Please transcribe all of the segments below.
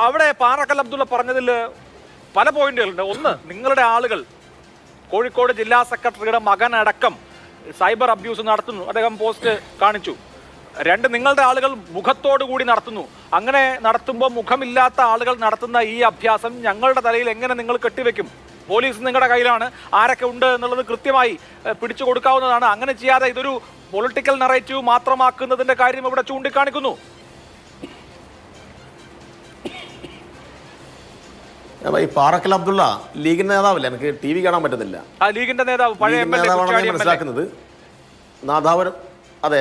അവിടെ പാറക്കൽ അബ്ദുള്ള പറഞ്ഞതിൽ പല പോയിന്റുകളുണ്ട്. ഒന്ന് നിങ്ങളുടെ ആളുകൾ കോഴിക്കോട് ജില്ലാ സെക്രട്ടറിയുടെ മകൻ അടക്കം സൈബർ അബ്യൂസ് നടത്തുന്നു. അദ്ദേഹം പോസ്റ്റ് കാണിച്ചു. രണ്ട് നിങ്ങളുടെ ആളുകൾ മുഖത്തോടു കൂടി നടത്തുന്നു. അങ്ങനെ നടത്തുമ്പോൾ മുഖമില്ലാത്ത ആളുകൾ നടത്തുന്ന ഈ അഭ്യാസം ഞങ്ങളുടെ തലയിൽ എങ്ങനെ നിങ്ങൾ കെട്ടിവെക്കും? പോലീസ് നിങ്ങളുടെ കയ്യിലാണ്. ആരൊക്കെ ഉണ്ട് എന്നുള്ളത് കൃത്യമായി പിടിച്ചു കൊടുക്കാവുന്നതാണ്. അങ്ങനെ ചെയ്യാതെ ഇതൊരു പൊളിറ്റിക്കൽ നറേറ്റീവ് മാത്രമാക്കുന്നതിന്റെ കാര്യം ഇവിടെ ചൂണ്ടിക്കാണിക്കുന്നു. ഈ പാറക്കൽ അബ്ദുള്ള ലീഗിന്റെ നേതാവല്ലേ? എനിക്ക് ടി വി കാണാൻ പറ്റുന്നില്ല ആ ലീഗിന്റെ നേതാവ് പഴയ എം ലീഗിന്റെ എൽ എ നേതാവാണെന്ന് ഞാൻ മനസ്സിലാക്കുന്നത്. നാദാപുരം അതെ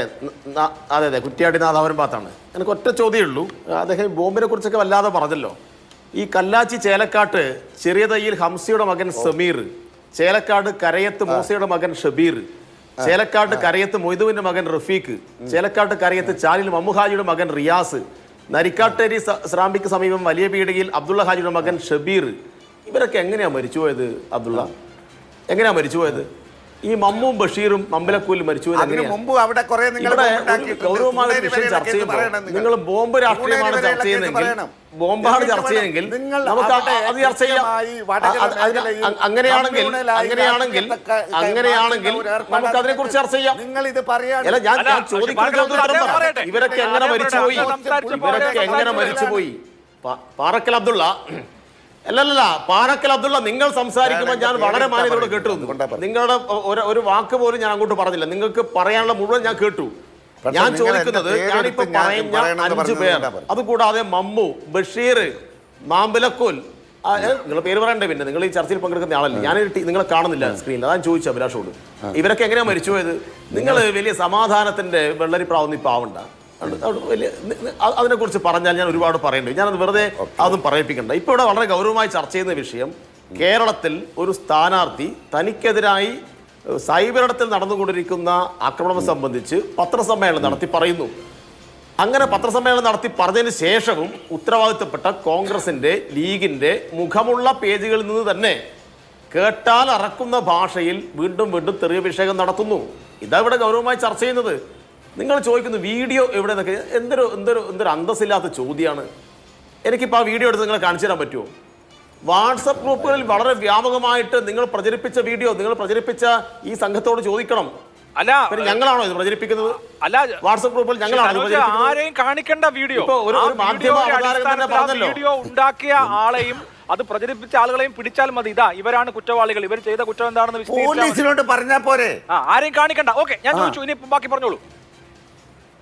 അതെ അതെ കുറ്റിയാടി നാദാപുരം ഭാഗത്താണ്. എനിക്ക് ഒറ്റ ചോദ്യമേ ഉള്ളൂ. അദ്ദേഹം ബോംബിനെ കുറിച്ചൊക്കെ വല്ലാതെ പറഞ്ഞല്ലോ. ഈ കല്ലാച്ചി ചേലക്കാട്ട് ചെറിയ തയ്യിൽ ഹംസിയുടെ മകൻ സമീർ ചേലക്കാട് കരയത്ത് മൂസയുടെ മകൻ ഷബീർ ചേലക്കാട്ട് കരയത്ത് മൊയ്തുവിന്റെ മകൻ റഫീഖ് ചേലക്കാട്ട് കരയത്ത് ചാലിൽ മമ്മുഹാജിയുടെ മകൻ റിയാസ് നരിക്കാട്ടേരി സ്രാമ്പിക്ക് സമീപം വലിയ പീടികയിൽ അബ്ദുള്ള ഹാജിയുടെ മകൻ ഷബീർ. ഇവരൊക്കെ എങ്ങനെയാ മരിച്ചുപോയത് അബ്ദുള്ള? എങ്ങനെയാ മരിച്ചുപോയത്? ഈ മമ്മും ബഷീറും മമ്പലക്കൂലും മരിച്ചു അതിനു മുമ്പ് അവിടെ കുറെ നിങ്ങൾ ഇവിടെ ബോംബ് ഗൗരവമായ വിഷയം ചർച്ച ചെയ്യുമ്പോൾ നിങ്ങൾ ബോംബ് രാഷ്ട്രീയമാണ് ചർച്ച ചെയ്യുന്നതെങ്കിൽ ബോംബാണ് ചർച്ച ചെയ്യുന്നതെങ്കിൽ നമുക്ക് അത് ചർച്ച ചെയ്യാം. അങ്ങനെയാണെങ്കിൽ അങ്ങനെയാണെങ്കിൽ അങ്ങനെയാണെങ്കിൽ നമുക്ക് അതിനെ കുറിച്ച് ചർച്ച ചെയ്യാം. നിങ്ങൾ ഇത് പറയാൻ ഞാൻ ഞാൻ. ഇവരൊക്കെ എങ്ങനെ മരിച്ചുപോയി? ഇവരൊക്കെ എങ്ങനെ മരിച്ചുപോയി? പാറക്കൽ അബ്ദുള്ള അല്ലല്ല പാറക്കൽ അബ്ദുള്ള നിങ്ങൾ സംസാരിക്കുമ്പോൾ ഞാൻ വളരെ മാന്യതയോടെ കേട്ടു. നിങ്ങളുടെ ഒരു വാക്ക് പോലും ഞാൻ അങ്ങോട്ട് പറഞ്ഞില്ല. നിങ്ങൾക്ക് പറയാനുള്ള മുഴുവൻ ഞാൻ കേട്ടു. ഞാൻ ചോദിക്കുന്നത് ഞാനിപ്പോ ഞാൻ അഞ്ചു പേർ അതുകൂടാതെ മമ്മു ബഷീർ മാമ്പലക്കോൽ നിങ്ങൾ പേര് പറയണ്ടേ പിന്നെ? നിങ്ങൾ ഈ ചർച്ചയിൽ പങ്കെടുക്കുന്ന ആളല്ലേ. ഞാൻ നിങ്ങളെ കാണുന്നില്ല സ്ക്രീനിൽ. അതാണ് ചോദിച്ചു അഭിലാഷോട്. ഇവരൊക്കെ എങ്ങനെയാ മരിച്ചു മരിച്ചുപോയത്? നിങ്ങൾ വലിയ സമാധാനത്തിന്റെ വെള്ളരി പ്രാവുന്ന ഇപ്പൊ ആവണ്ട. അത് അത് വലിയ അതിനെ കുറിച്ച് പറഞ്ഞാൽ ഞാൻ ഒരുപാട് പറയേണ്ടി. ഞാനത് വെറുതെ അതും പറയിപ്പിക്കണ്ട. ഇപ്പൊ ഇവിടെ വളരെ ഗൗരവമായി ചർച്ച ചെയ്യുന്ന വിഷയം കേരളത്തിൽ ഒരു സ്ഥാനാർത്ഥി തനിക്കെതിരായി സൈബറിടത്തിൽ നടന്നുകൊണ്ടിരിക്കുന്ന ആക്രമണം സംബന്ധിച്ച് പത്രസമ്മേളനം നടത്തി പറയുന്നു. അങ്ങനെ പത്രസമ്മേളനം നടത്തി പറഞ്ഞതിന് ശേഷവും ഉത്തരവാദിത്തപ്പെട്ട കോൺഗ്രസിന്റെ ലീഗിന്റെ മുഖമുള്ള പേജുകളിൽ നിന്ന് തന്നെ കേട്ടാൽ അറക്കുന്ന ഭാഷയിൽ വീണ്ടും വീണ്ടും തെറിയഭിഷേകം നടത്തുന്നു. ഇതാ ഇവിടെ ഗൗരവമായി ചർച്ച ചെയ്യുന്നത്. നിങ്ങൾ ചോദിക്കുന്ന വീഡിയോ എവിടെ നിന്നൊക്കെ എന്തൊരു എന്തൊരു എന്തൊരു അന്തസ്സില്ലാത്ത ചോദ്യമാണ് എനിക്കിപ്പോൾ ആ വീഡിയോ എടുത്ത് നിങ്ങളെ കാണിച്ചു തരാൻ പറ്റുമോ? വാട്സപ്പ് ഗ്രൂപ്പുകളിൽ വളരെ വ്യാപകമായിട്ട് നിങ്ങൾ പ്രചരിപ്പിച്ച വീഡിയോ നിങ്ങൾ പ്രചരിപ്പിച്ച ഈ സംഘത്തോട് ചോദിക്കണം. അല്ല ഞങ്ങളാണോ ഇത് പ്രചരിപ്പിക്കുന്നത്? അല്ല വാട്സപ്പ് ഗ്രൂപ്പിൽ ഞങ്ങളാണോ? ആരെയും കാണിക്കേണ്ട വീഡിയോ. വീഡിയോ ഉണ്ടാക്കിയ ആളെയും അത് പ്രചരിപ്പിച്ച ആളുകളെയും പിടിച്ചാൽ മതി. ഇതാ ഇവരാണ് കുറ്റവാളികൾ. ഇവർ ചെയ്ത കുറ്റം എന്താണെന്ന് പോലീസിനോട് പറഞ്ഞാ പോരെ. ആരെയും കാണിക്കണ്ട. ഓക്കെ ഞാൻ ചോദിച്ചു. ഇനി ബാക്കി പറഞ്ഞോളൂ.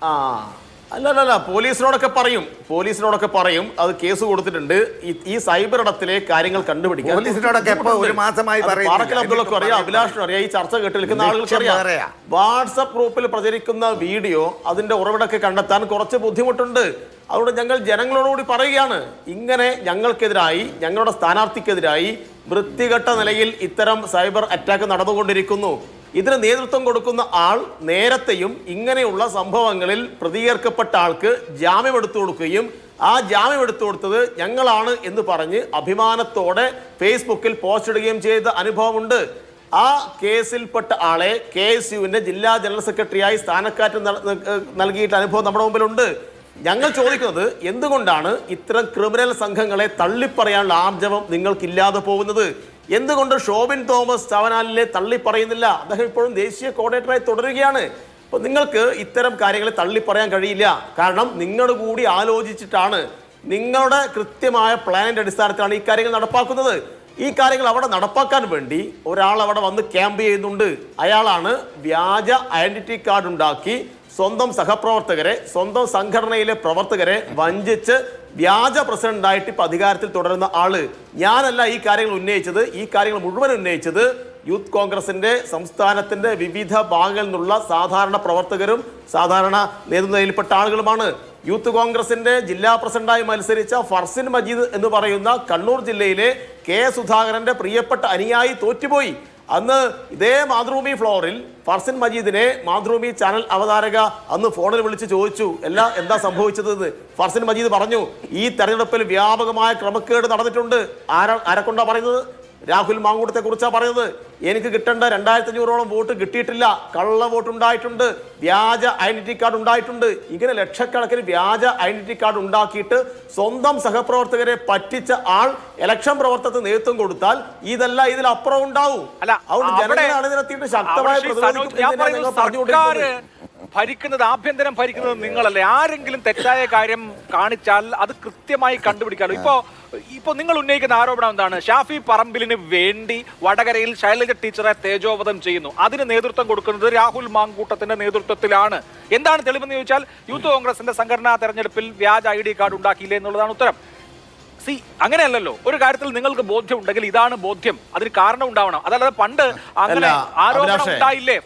ആ. അല്ല അല്ല അല്ല പോലീസിനോടൊക്കെ പറയും. പോലീസിനോടൊക്കെ പറയും. അത് കേസ് കൊടുത്തിട്ടുണ്ട്. ഈ- ഈ സൈബർ ഇടത്തിലെ കാര്യങ്ങൾ കണ്ടുപിടിക്കാൻ പോലീസിനോടൊക്കെ എപ്പോ ഒരു മാസമായി അത് പറയുന്നില്ല. പാറക്കൽ അബ്ദുള്ളക്കും അറിയാം. അഭിലാഷിനും അറിയാം. ഈ ചർച്ച കേട്ട് നിൽക്കുന്ന ആളുകൾക്ക് ലക്ഷ്യം അറിയാം വാട്സപ്പ് ഗ്രൂപ്പിൽ പ്രചരിക്കുന്ന വീഡിയോ അതിന്റെ ഉറവിടമൊക്കെ കണ്ടെത്താൻ കുറച്ച് ബുദ്ധിമുട്ടുണ്ട്. അതുകൊണ്ട് ഞങ്ങൾ ജനങ്ങളോടുകൂടി പറയുകയാണ്. ഇങ്ങനെ ഞങ്ങൾക്കെതിരായി ഞങ്ങളുടെ സ്ഥാനാർത്ഥിക്കെതിരായി വൃത്തികെട്ട നിലയിൽ ഇത്തരം സൈബർ അറ്റാക്ക് നടന്നുകൊണ്ടിരിക്കുന്നു. ഇതിന് നേതൃത്വം കൊടുക്കുന്ന ആൾ നേരത്തെയും ഇങ്ങനെയുള്ള സംഭവങ്ങളിൽ പ്രതികരിക്കപ്പെട്ട ആൾക്ക് ജാമ്യം എടുത്തു കൊടുക്കുകയും ആ ജാമ്യം എടുത്തു കൊടുത്തത് ഞങ്ങളാണ് എന്ന് പറഞ്ഞ് അഭിമാനത്തോടെ ഫേസ്ബുക്കിൽ പോസ്റ്റ് ഇടുകയും ചെയ്ത അനുഭവമുണ്ട്. ആ കേസിൽപ്പെട്ട ആളെ കെ എസ് യുവിന്റെ ജില്ലാ ജനറൽ സെക്രട്ടറിയായി സ്ഥാനക്കാറ്റ് നൽകിയിട്ട് അനുഭവം നമ്മുടെ മുമ്പിലുണ്ട്. ഞങ്ങൾ ചോദിക്കുന്നത് എന്തുകൊണ്ടാണ് ഇത്തരം ക്രിമിനൽ സംഘങ്ങളെ തള്ളിപ്പറയാനുള്ള ആർജവം നിങ്ങൾക്കില്ലാതെ പോകുന്നത്? എന്തുകൊണ്ട് ഷോബിൻ തോമസ് ചവനാലിലെ തള്ളിപ്പറയുന്നില്ല അദ്ദേഹം ഇപ്പോഴും ദേശീയ കോർഡിനേറ്ററായി തുടരുകയാണ്. അപ്പോൾ നിങ്ങൾക്ക് ഇത്തരം കാര്യങ്ങളെ തള്ളിപ്പറയാൻ കഴിയില്ല. കാരണം നിങ്ങളുടെ കൂടി ആലോചിച്ചിട്ടാണ്. നിങ്ങളുടെ കൃത്യമായ പ്ലാനിന്റെ അടിസ്ഥാനത്തിലാണ് ഈ കാര്യങ്ങൾ നടപ്പാക്കുന്നത്. ഈ കാര്യങ്ങൾ അവിടെ നടപ്പാക്കാൻ വേണ്ടി ഒരാൾ അവിടെ വന്ന് ക്യാമ്പ് ചെയ്യുന്നുണ്ട്. അയാളാണ് വ്യാജ ഐഡന്റിറ്റി കാർഡ് ഉണ്ടാക്കി സ്വന്തം സഹപ്രവർത്തകരെ സ്വന്തം സംഘടനയിലെ പ്രവർത്തകരെ വഞ്ചിച്ച് വ്യാജ പ്രസിഡന്റായിട്ട് ഇപ്പൊ അധികാരത്തിൽ തുടരുന്ന ആൾ. ഞാനല്ല ഈ കാര്യങ്ങൾ ഉന്നയിച്ചത് ഈ കാര്യങ്ങൾ മുഴുവൻ ഉന്നയിച്ചത് യൂത്ത് കോൺഗ്രസിന്റെ സംസ്ഥാനത്തിന്റെ വിവിധ ഭാഗങ്ങളിൽ നിന്നുള്ള സാധാരണ പ്രവർത്തകരും സാധാരണ നേതൃനിലയിൽപ്പെട്ട ആളുകളുമാണ്. യൂത്ത് കോൺഗ്രസിന്റെ ജില്ലാ പ്രസിഡന്റായി മത്സരിച്ച ഫർസിൻ മജീദ് എന്ന് പറയുന്ന കണ്ണൂർ ജില്ലയിലെ കെ സുധാകരന്റെ പ്രിയപ്പെട്ട അനുയായി തോറ്റുപോയി. അന്ന് ഇതേ മാതൃഭൂമി ഫ്ലോറിൽ ഫർസിൻ മജീദിനെ മാതൃഭൂമി ചാനൽ അവതാരക അന്ന് ഫോണിൽ വിളിച്ച് ചോദിച്ചു എല്ലാ എന്താ സംഭവിച്ചതെന്ന്? ഫർസിൻ മജീദ് പറഞ്ഞു ഈ തെരഞ്ഞെടുപ്പിൽ വ്യാപകമായ ക്രമക്കേട് നടന്നിട്ടുണ്ട്. ആരാ ആരെക്കൊണ്ടാ പറയുന്നത്? രാഹുൽ മാങ്കൂട്ടത്തെ കുറിച്ചാണ് പറയുന്നത്? എനിക്ക് കിട്ടേണ്ട രണ്ടായിരത്തി അഞ്ഞൂറോളം വോട്ട് കിട്ടിയിട്ടില്ല. കള്ള വോട്ട് ഉണ്ടായിട്ടുണ്ട് വ്യാജ ഐഡന്റിറ്റി കാർഡ് ഉണ്ടായിട്ടുണ്ട്. ഇങ്ങനെ ലക്ഷക്കണക്കിന് വ്യാജ ഐഡന്റിറ്റി കാർഡ് ഉണ്ടാക്കിയിട്ട് സ്വന്തം സഹപ്രവർത്തകരെ പറ്റിച്ച ആൾ ഇലക്ഷൻ പ്രവർത്തനത്തിന് നേതൃത്വം കൊടുത്താൽ ഇതെല്ലാം ഇതിലപ്പുറം ഉണ്ടാവും. അല്ല അതുകൊണ്ട് ജനങ്ങളെ അണിനിരത്തിയിട്ട് ശക്തമായ പ്രതിരോധിക്കും ഭരിക്കുന്നത് ആഭ്യന്തരം ഭരിക്കുന്നത് നിങ്ങളല്ലേ? ആരെങ്കിലും തെറ്റായ കാര്യം കാണിച്ചാൽ അത് കൃത്യമായി കണ്ടുപിടിക്കാമല്ലോ ഇപ്പോ ഇപ്പോ നിങ്ങൾ ഉന്നയിക്കുന്ന ആരോപണം എന്താണ്? ഷാഫി പറമ്പിലിന് വേണ്ടി വടകരയിൽ ശൈലജ ടീച്ചറെ തേജോവധം ചെയ്യുന്നു. അതിന് നേതൃത്വം കൊടുക്കുന്നത് രാഹുൽ മാങ്കൂട്ടത്തിന്റെ നേതൃത്വത്തിലാണ്. എന്താണ് തെളിവെന്ന് ചോദിച്ചാൽ യൂത്ത് കോൺഗ്രസിന്റെ സംഘടനാ തെരഞ്ഞെടുപ്പിൽ വ്യാജ ഐ ഡി കാർഡ് ഉണ്ടാക്കിയില്ലേ എന്നുള്ളതാണ് ഉത്തരം. സി അങ്ങനെയല്ലല്ലോ. ഒരു കാര്യത്തിൽ നിങ്ങൾക്ക് ബോധ്യം ഉണ്ടെങ്കിൽ ഇതാണ് ബോധ്യം. അതിന് കാരണം ഉണ്ടാവണം. അതല്ലാതെ പണ്ട് അങ്ങനെ ആരോപണം ഉണ്ടായില്ലേ?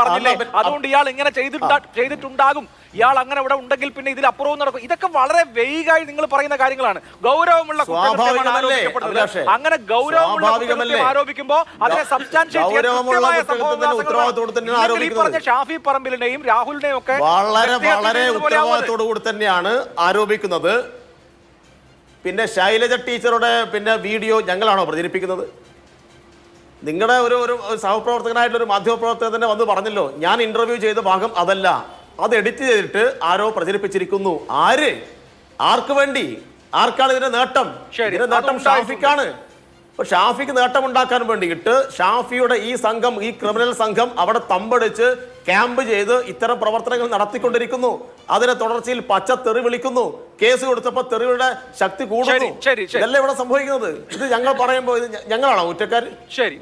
പറഞ്ഞില്ലേ? അതുകൊണ്ട് ഇയാൾ ഇങ്ങനെ ചെയ്തിട്ടുണ്ടാ ചെയ്തിട്ടുണ്ടാകും. ഇയാൾ അങ്ങനെ ഇവിടെ ഉണ്ടെങ്കിൽ പിന്നെ ഇതിൽ അപ്പുറവും നടക്കും. ഇതൊക്കെ വളരെ വെയിഗായി നിങ്ങൾ പറയുന്ന കാര്യങ്ങളാണ്. ഗൗരവമുള്ള? അങ്ങനെ ഗൗരവമുള്ള ആരോപിക്കുമ്പോൾ അതിനെ സംസ്ഥാന സബ്സ്റ്റാൻഷിയേറ്റ് പറഞ്ഞ ഷാഫി പറമ്പിലിനെയും രാഹുലിനെയും ഒക്കെ വളരെ വളരെ. ഉത്തരവാദിത്തോടു കൂടി തന്നെയാണ് ആരോപിക്കുന്നത്. പിന്നെ ശൈലജ ടീച്ചറുടെ പിന്നെ വീഡിയോ ഞങ്ങളാണോ പ്രചരിപ്പിക്കുന്നത്? നിങ്ങളുടെ ഒരു ഒരു സഹപ്രവർത്തകനായിട്ടുള്ള ഒരു മാധ്യമപ്രവർത്തകൻ തന്നെ വന്ന് പറഞ്ഞല്ലോ ഞാൻ ഇന്റർവ്യൂ ചെയ്ത ഭാഗം അതല്ല. അത് എഡിറ്റ് ചെയ്തിട്ട് ആരോ പ്രചരിപ്പിച്ചിരിക്കുന്നു. ആര്? ആർക്ക് വേണ്ടി? ആർക്കാണ് ഇതിന്റെ നേട്ടം? ഇതിന്റെ നേട്ടം ഷാഫിക്കാണ്. അപ്പൊ ഷാഫിക്ക് നേട്ടം ഉണ്ടാക്കാൻ വേണ്ടിയിട്ട് ഷാഫിയുടെ ഈ സംഘം ഈ ക്രിമിനൽ സംഘം അവിടെ തമ്പടിച്ച് ക്യാമ്പ് ചെയ്ത് ഇത്തരം പ്രവർത്തനങ്ങൾ നടത്തിക്കൊണ്ടിരിക്കുന്നു. അതിനെ തുടർച്ചയിൽ പച്ച തെറി വിളിക്കുന്നു. കേസ് കൊടുത്തപ്പോ തെറിയുടെ ശക്തി കൂടുന്നു. ഇതല്ലേ ഇവിടെ സംഭവിക്കുന്നത്? ഇത് ഞങ്ങൾ പറയുമ്പോൾ ഇത് ഞങ്ങളാണോ കുറ്റക്കാർ ശരി.